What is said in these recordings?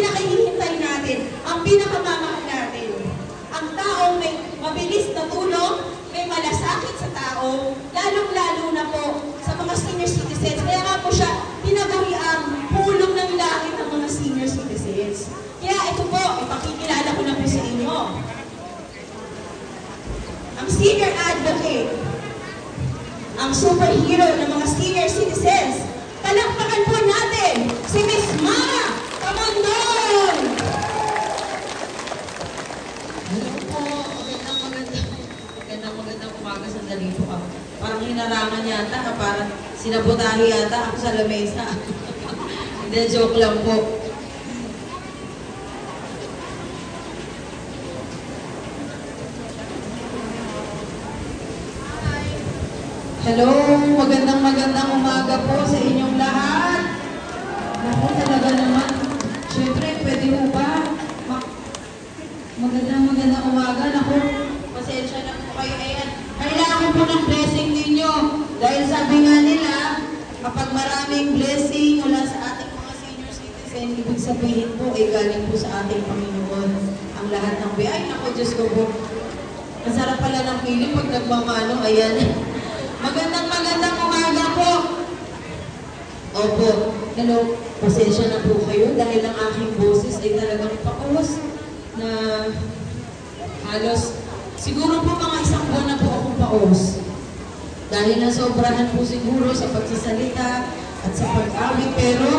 pinaka magandang umaga sandali po ako. Parang hinarangan yata, parang sinabotahe yata ako sa lamesa. Hindi, joke lang po. Hello, magandang magandang umaga po sa inyong lahat. Naku, talaga naman. Siyempre, pwede mo ba? Ma- Magandang magandang umaga. Naku, pasensya na po kayo. Ayan, ng blessing ninyo. Dahil sabi nga nila, kapag maraming blessing mula sa ating mga senior citizen, ibig sabihin po ay galing po sa ating Panginoon. Ang lahat ng biyay. Naku, Diyos ko po. Ang sarap pala ng feeling pag nagmamano. Ayan. Magandang magandang umaga po. Opo. Hello. Pasensya na po kayo dahil ang aking boses ay talagang paus na halos siguro po mga isang buwan na po akong paus. Dahil nasobrahan po siguro sa pagsasalita at sa pag-awit pero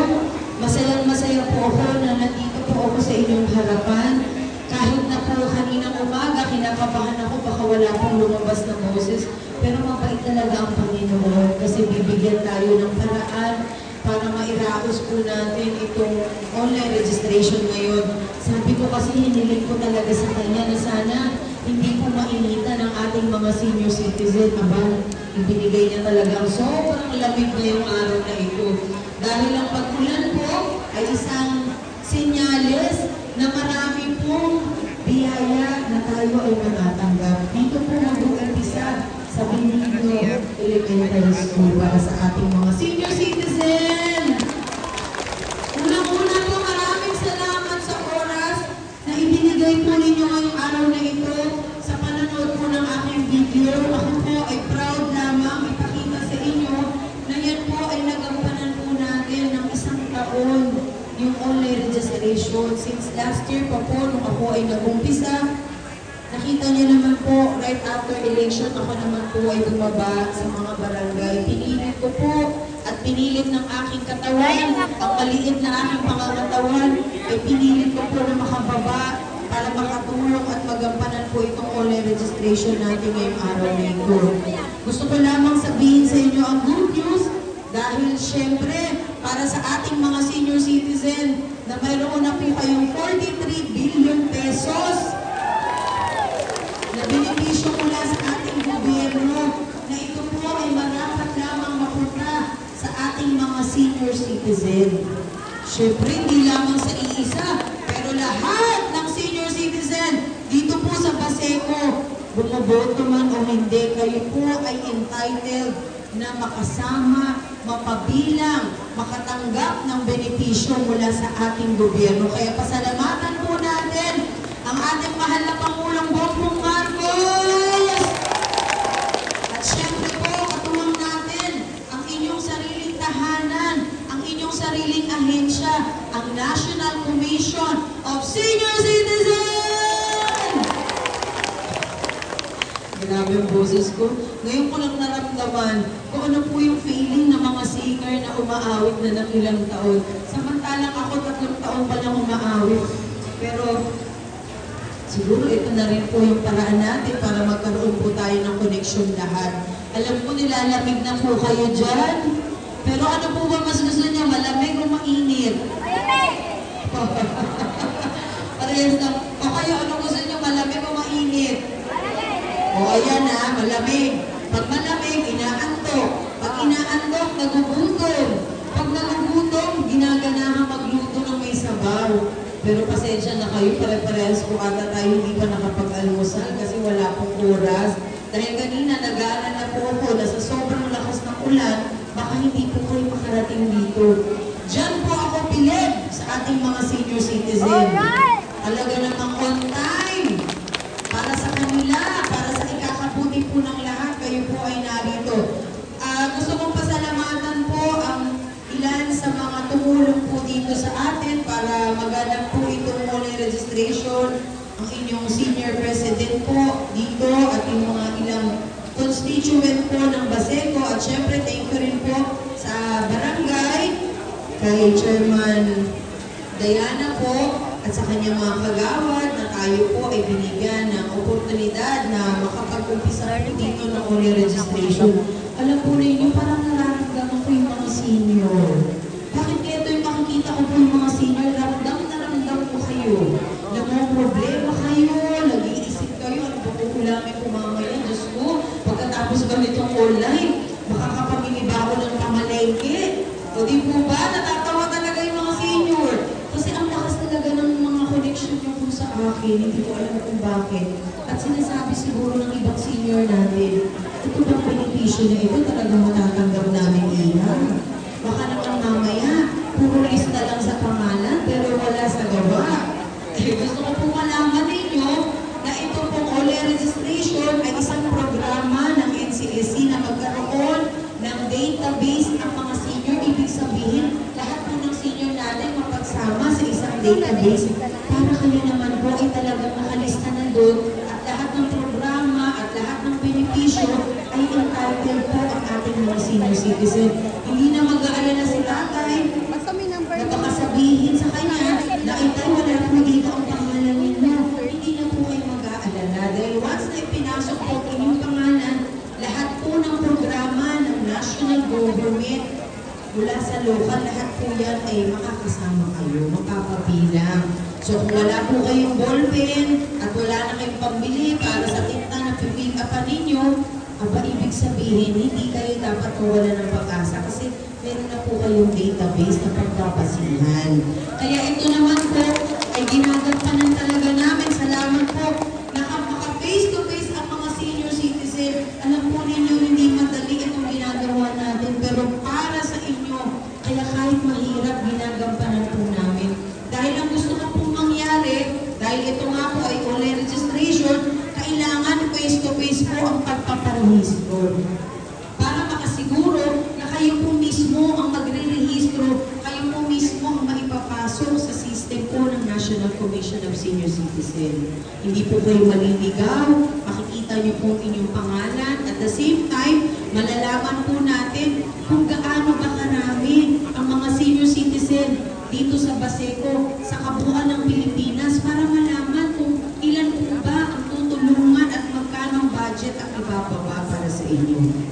masayang masaya po ako na nandito po ako sa inyong harapan. Kahit na po kaninang umaga, kinakabahan ako, baka wala pong lumabas na boses. Pero mabait talaga ang Panginoon kasi bibigyan tayo ng paraan para mairaos po natin itong online registration ngayon. Sabi ko kasi hiniling ko talaga sa kanya na sana hindi po mainitan ang ating mga senior citizen. Aba, ibinigay niya talagang sobrang lamig na yung araw na ito. Dahil ang pag-ulan po ay isang senyales na marami pong biyaya na tayo ay matatanggap. Dito po mag-umpisa sa Benigno Elementary School para sa ating mga senior citizen. Aking video. Ako po ay proud lamang ipakita sa inyo na yan po ay nagampanan po natin ng isang taon yung online registration. Since last year pa po, nung ako ay nag-umpisa, Nakita niyo naman po, right after election, ako naman po ay bumaba sa mga barangay. Pinilit ko po at pinilit ng aking katawan, ang maliit na aking pangangatawan, ay pinilit ko po na makababa para makatulong at magampanan po itong online registration natin ngayong araw na ito. Gusto ko lamang sabihin sa inyo ang good news dahil syempre, para sa ating mga senior citizen na mayroon na po kayong 43 billion pesos na benepisyo mula sa ating gobyerno na ito po ay marapat lamang mapunta sa ating mga senior citizen. Siyempre, hindi lamang sa iisa, pero lahat ng citizen dito po sa Baseco, bumoboto man o hindi, kayo po ay entitled na makasama, mapabilang, makatanggap ng benepisyo mula sa ating gobyerno. Kaya pasalamatan po natin ang ating mahal na Pangulong Bongbong Marcos! At syempre po, katuwang natin ang inyong sariling tahanan, ang inyong sariling ahensya, ang National Commission of Senior Grabe ang boses ko. Ngayon ko lang naramdaman kung ano po yung feeling ng mga singer na umaawit na ng ilang taon. Samantalang ako tatlong taon pa lang umaawit. Pero Siguro ito na rin po yung paraan natin para magkaroon po tayo ng connection lahat. Alam ko nilalamig na po kayo dyan. Pero ano po ba mas gusto niya? Malamig o mainit? Parehas lang. O kayo, ano gusto niyo? Malamig o mainit? O ayan ha, malamig. Pag malamig, inaantok. Pag inaantok, nagugutom. Pag nagugutom, ginaganahan magluto ng may sabaw. Pero pasensya na kayo, pare-parehas po ata tayo hindi pa nakapag-almusal kasi wala pong oras. Dahil kanina nag-aaral na po ako na sa sobrang lakas ng ulan, baka hindi po kayo makarating dito. Diyan po ako pilit sa ating mga senior citizen. Talaga namang on po ay narito. Ah, gusto kong pasalamatan po ang ilan sa mga tumulong po dito sa atin para maganap po itong online registration. Ang inyong senior president po dito at yung mga ilang constituent po ng Baseco at syempre thank you rin po sa barangay kay Chairman Diana po at sa kanyang mga kagawad na tayo po ay binigyan oportunidad na makapag-umpisa dito ng online registration. Alam po ninyo, parang nararamdaman ko yung mga senior. Bakit kaya ito yung makikita ko po yung mga senior, ramdam na ramdam ko kayo. Na mga problema kayo, nag-iisip kayo, ano ba po ulamin ko mamaya, Diyos ko, pagkatapos ganitong online, makakapamili ba ako ng pamalengke? O di po ba, natatawa talaga yung mga senior. Kasi ang lakas talaga ng mga connection niyo po sa akin, hindi ko alam kung bakit. At sinasabi siguro ng ibang senior natin, ito bang benepisyo na ito talaga matatanggap namin iha? Baka naman mamaya, puro lista lang sa pangalan, pero wala sa gawa. Eh, gusto ko po malaman ninyo na ito pong online registration ay isang programa ng NCSC na magkaroon ng database ng mga senior. Ibig sabihin, lahat po ng senior natin mapagsama sa isang database para ay talagang nakalista na doon at lahat ng programa at lahat ng benepisyo ay entitled po ang ating mga senior citizen. Hindi na mag-aalala si tatay na baka sabihin sa kanya na itay wala po dito ang pangalan ninyo. Hindi na po kayo mag-aalala. Dahil once na ipinasok po inyong pangalan, lahat po ng programa ng national government mula sa local, lahat po yan ay makakasama kayo, mapapabilang. So kung wala po kayong ballpen at wala na kayong pambili para sa tinta na pipick upan ninyo, aba ibig sabihin, hindi kayo dapat mawala ng pag-asa kasi meron na po kayong database na pagpapasihan. Kaya ito naman po ay ginagampanan talaga namin. Salamat po. Nakapaka face-to-face ang mga senior citizen. Alam po ninyo, hindi madali itong ginagawa natin. Pero para sa inyo, kaya kahit mahirap, ginagampanan po namin. Dahil ang gusto ko pong mangyari, dahil ito nga po ay online registration, kailangan face-to-face po ang pagpaparehistro para makasiguro na kayo po mismo ang magre-rehistro, kayo po mismo ang maipapasok sa system po ng National Commission of Senior Citizen. Hindi po kayo maliligaw, makikita niyo po ang inyong pangalan. At the same time, malalaman po natin kung gaano ba karami ang mga senior citizen dito sa Baseco, sa kabuuan ng Pilipinas, para malaman kung ilan po ba ang tutulungan at magkano ang budget ang ibababa para sa inyo.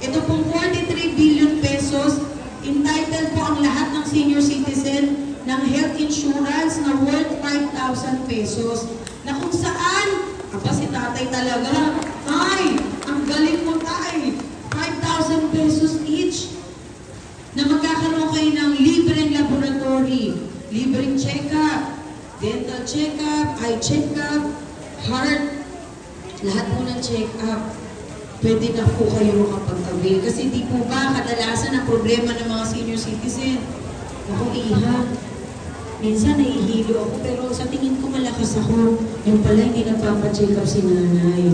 Ito pong 43 billion pesos, entitled po ang lahat ng senior citizen ng health insurance na worth 5,000 pesos na kung saan, si tatay talaga, ay, ang galing mo tay, 5,000 pesos each na magkakaroon kayo ng libreng laboratory, libreng check-up, dental check-up, eye check-up, heart, lahat po ng check-up pwede na po kayo makapag-avail. Kasi di po ba kadalasan ang problema ng mga senior citizen? Ako, iha. Minsan nahihilo ako, pero sa tingin ko malakas ako. Yung pala hindi nagpapacheck up si nanay.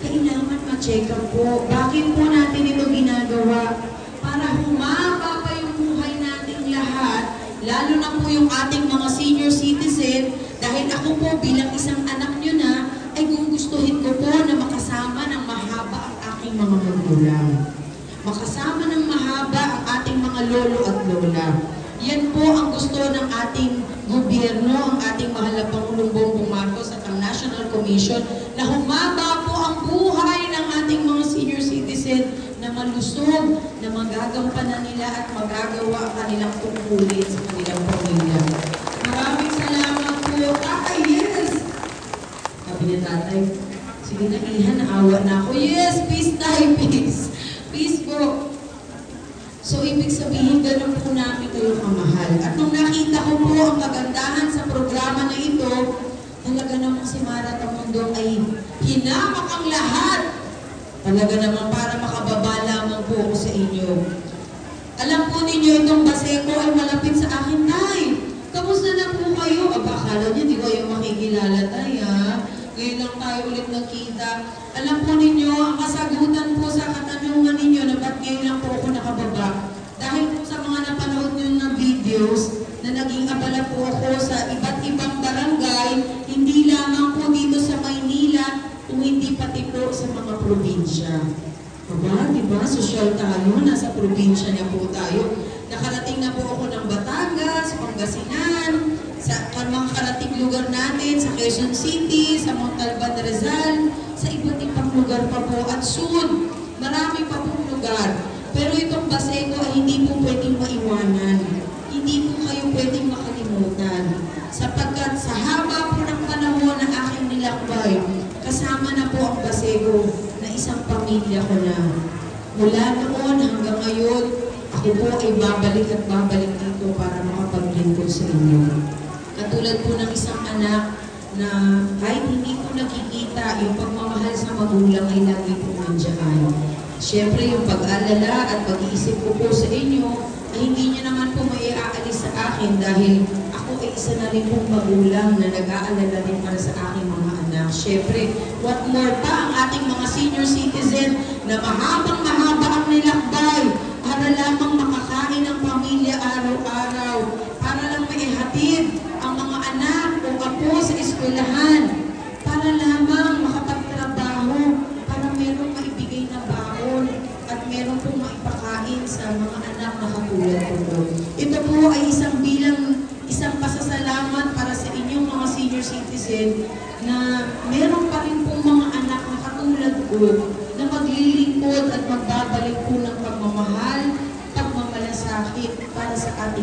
Kailangan ma-check up po. Bakit po natin ito ginagawa? Para humaba lalo na po yung ating mga senior citizen, dahil ako po bilang isang anak nyo na, ay gugustuhin ko po na makasama ng mahaba ang aking mga magulang. Makasama ng mahaba ang ating mga lolo at lola. Yan po ang gusto ng ating gobyerno, ang ating mahal na Pangulong Bongbong Marcos at ang National Commission na humaba po ang buhay ng ating mga senior citizen na malusog, na magagampanan nila at magagawa ang kanilang tungkulin sa kanilang pamilya. Maraming salamat po. Tatay, yes! Sabi ni tatay, sige na ihan, naawa na ako. Yes, peace tayo, peace. Peace po. So, ibig sabihin, ganun po namin kayo kamahal. At nung nakita ko po ang kagandahan sa programa na ito, talaga namang si Mara Tamundo ay hinamak ang lahat. Talaga naman para makababa lamang po ako sa inyo. Alam po ninyo itong Baseco ay malapit sa akin, Tay. Kamusta na po kayo? Aba, akala niyo, di ko yung makikilala tayo, ha? Ngayon lang tayo ulit nagkita. Alam po ninyo, ang kasagutan po sa katanungan ninyo na ba't ngayon lang po ako nakababa. Dahil po sa mga napanood nyo na videos na naging abala po ako sa iba't ibang barangay, hindi lamang po dito sa Maynila, kung hindi pati po sa mga probinsya. Aba, di ba? Sosyal tayo, nasa probinsya na po tayo. Nakarating na po ako ng Batangas, Pangasinan, sa mga karating lugar natin, sa Quezon City, sa Montalban, Rizal, sa iba't ibang lugar pa po. At soon, marami pa pong lugar. Pero itong Baseco ay hindi po pwedeng maiwanan. Hindi po kayo pwedeng makalimutan. Sapagkat sa haba po ng panahon na aking nilakbay, kasama na po ang Baseco na isang pamilya ko na. Mula noon hanggang ngayon, ako po ay babalik at babalik dito para makapaglingkod sa inyo. Katulad po ng isang anak na kahit hindi ko nakikita, yung pagmamahal sa magulang ay lagi po nandiyan. Siyempre, yung pag-alala at pag-iisip ko po sa inyo, ay hindi niyo naman po may aalis sa akin dahil ako ay isa na rin pong magulang na nag-aalala din para sa aking mga anak. Siyempre, what more pa ang ating mga senior citizen na mahabang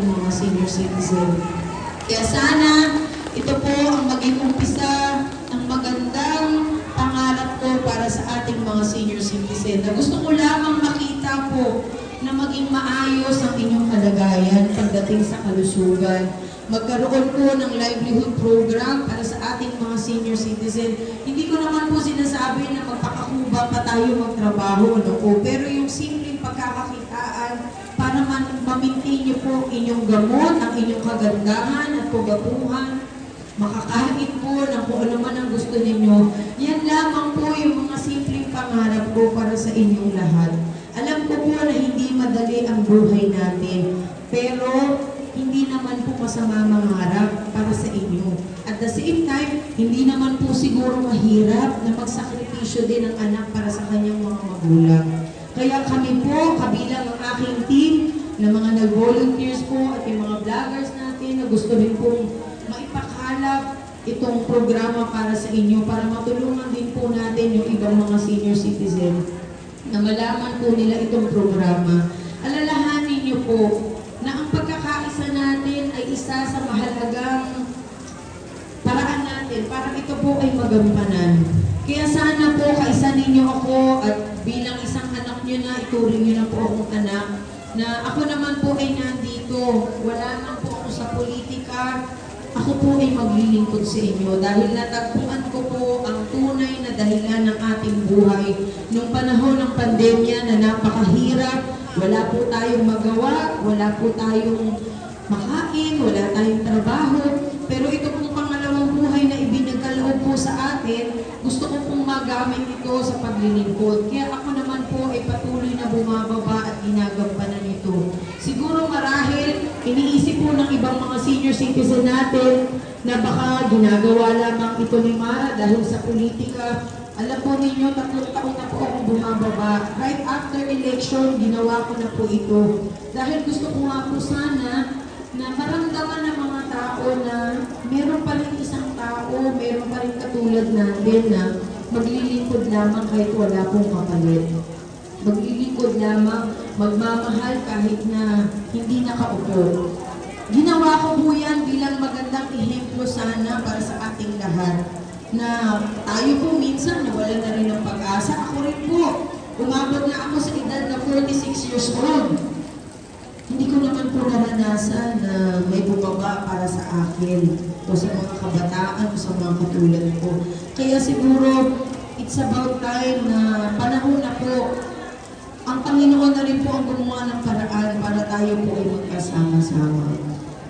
mga senior citizen. Kaya sana ito po ang maging umpisa ng magandang pangarap ko para sa ating mga senior citizen. Na gusto ko lamang makita po na maging maayos ang inyong kalagayan pagdating sa kalusugan. Magkaroon po ng livelihood program para sa ating mga senior citizen. Hindi ko naman po sinasabi na magpakakuba pa tayo magtrabaho, no po. Pero yung pagkakakitaan man ma-maintain niyo po inyong gamot, ang inyong kagandahan at pugapuhan, makakain po ng kung ano man ang gusto ninyo. Yan lamang po yung mga simpleng pangarap ko para sa inyong lahat. Alam ko po na hindi madali ang buhay natin, pero hindi naman po masama mangarap para sa inyo. At the same time, hindi naman po siguro mahirap na magsakripisyo din ang anak para sa kanyang mga magulang. Kaya kami po, kabilang ang aking team, na mga nag-volunteers po at yung mga vloggers natin na gusto rin pong maipakalap itong programa para sa inyo para matulungan din po natin yung ibang mga senior citizen na malaman po nila itong programa. Alalahanin niyo po na ang pagkakaisa natin ay isa sa mahalagang paraan natin para ito po ay magampanan. Kaya sana po kaisa ninyo ako at bilang isang anak niyo na, ituring niyo na po akong anak, na ako naman po ay nandito, wala man po ako sa politika, ako po ay maglilingkod sa inyo dahil natagpuan ko po ang tunay na dahilan ng ating buhay. Nung panahon ng pandemya na napakahirap, wala po tayong magawa, wala po tayong makain, wala tayong trabaho, pero ito na ibinagkaloob po sa atin, gusto ko pong magamit ito sa paglilingkod. Kaya ako naman po ay patuloy na bumababa at ginagampanan ito. Siguro marahil, iniisip po ng ibang mga senior citizen natin na baka ginagawa lamang ito ni Mara dahil sa politika. Alam po ninyo, tatlong taon na po akong bumababa. Right after election, ginawa ko na po ito. Dahil gusto ko nga po sana na maramdaman ng mga tao na meron pa tao, meron pa rin katulad natin na maglilingkod lamang kahit wala pong kapalit. Maglilingkod lamang, magmamahal kahit na hindi nakaupo. Ginawa ko po yan bilang magandang ehemplo sana para sa ating lahat na tayo po minsan nawala na rin ng pag-asa. Ako rin po, umabot na ako sa edad na 46 years old. Hindi ko naman po naranasan na may bumaba para sa akin o sa mga kabataan sa mga katulad ko. Kaya siguro, it's about time na panahon na po ang Panginoon na rin po ang gumawa ng paraan para tayo po ay magkasama-sama.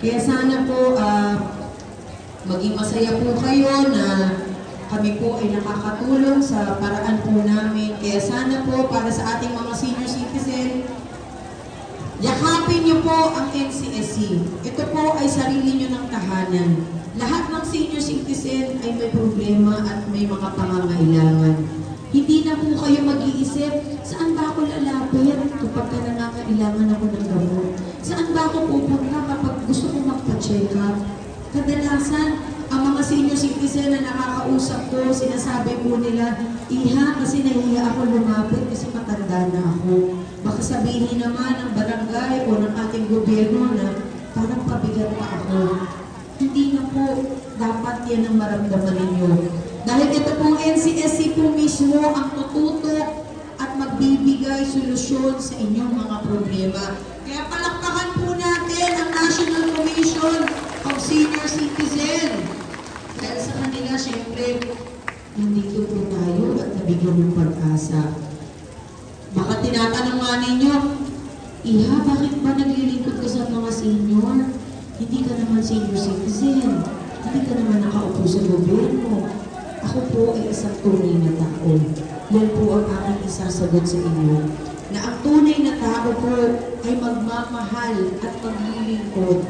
Kaya sana po, ah, maging masaya po kayo na kami po ay nakakatulong sa paraan po namin. Kaya sana po para sa ating mga senior citizen, yakapin niyo po ang NCSC. Ito po ay sarili niyo ng tahanan. Lahat ng senior citizen ay may problema at may mga pangangailangan. Hindi na po kayo mag-iisip, saan ba ako lalapit kapag ka nangangailangan ako ng gamot? Saan ba ako pupunta kapag gusto ko magpa-check up? Kadalasan, ang mga senior citizen na nakakausap ko, sinasabi po nila, Iha, kasi nahihiya ako lumapit kasi matanda na ako. Baka sabihin naman ng barangay o ng ating gobyerno na parang pabigat pa ako. Hindi na po dapat yan ang maramdaman ninyo. Dahil ito pong NCSC po mismo ang tututok at magbibigay solusyon sa inyong mga problema. Kaya palakpakan po natin ang National Commission of Senior Citizen. Dahil sa kanila, syempre, nandito po tayo at nabigyan ng pag-asa. Baka tinatanong nga ninyo, Iha, bakit ba naglilingkod ka sa mga senior? Hindi ka naman senior citizen. Hindi ka naman nakaupo sa gobyerno. Ako po ay isang tunay na tao. Yan po ang aking isasagot sa inyo. Na ang tunay na tao po ay magmamahal at maglilingkod.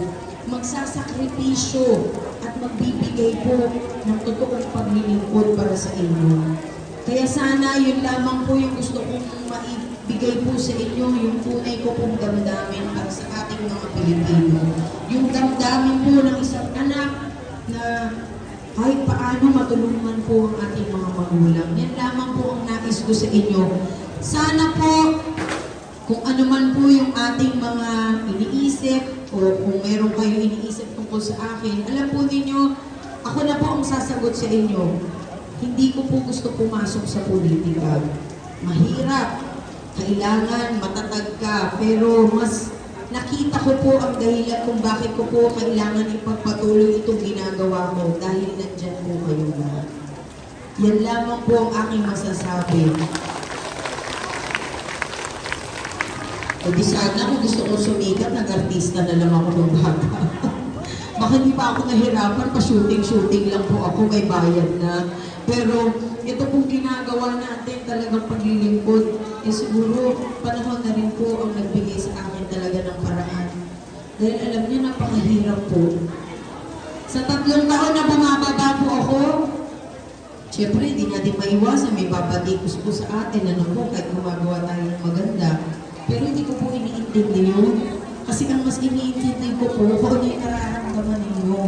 Magsasakripisyo at magbibigay po ng totoong paglilingkod para sa inyo. Kaya sana yun lamang po yung gusto kong maibigay po sa inyo, yung tunay ko pong damdamin para sa ating mga Pilipino. Yung damdamin po ng isang anak na kahit paano matulungan po ang ating mga magulang. Yan lamang po ang nais ko sa inyo. Sana po, kung ano man po yung ating mga iniisip o kung meron kayo iniisip tungkol sa akin, alam po ninyo, ako na po ang sasagot sa inyo. Hindi ko po gusto pumasok sa politika. Mahirap. Kailangan matatag ka. Pero mas nakita ko po ang dahilan kung bakit ko po kailangan ipagpatuloy itong ginagawa ko dahil nandyan po kayo lahat. Yan lamang po ang aking masasabi. O di sana kung gusto kong sumikat, nag-artista na lang ako ng bata. Baka hindi pa ako nahirapan, pa-shooting-shooting lang po ako, may bayad na. Pero ito pong ginagawa natin talagang paglilingkod, eh siguro panahon na rin po ang nagbigay Dahil alam niyo, napakahirap po. Sa tatlong taon na bumababa po ako, Siyempre, hindi natin maiwasan, may babatikos po sa atin, ano po, kahit gumagawa tayo ng maganda. Pero hindi ko po iniintindi yun. Kasi ang mas iniintindi ko po, kung ano yung nararamdaman ninyo.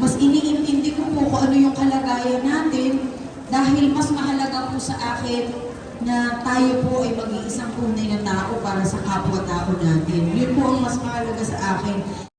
Mas iniintindi ko po kung ano yung kalagayan natin dahil mas mahalaga po sa akin na tayo po ay mag-iisang tunay na tao para sa kapwa-tao natin. Yun po ang mas mahalaga sa akin.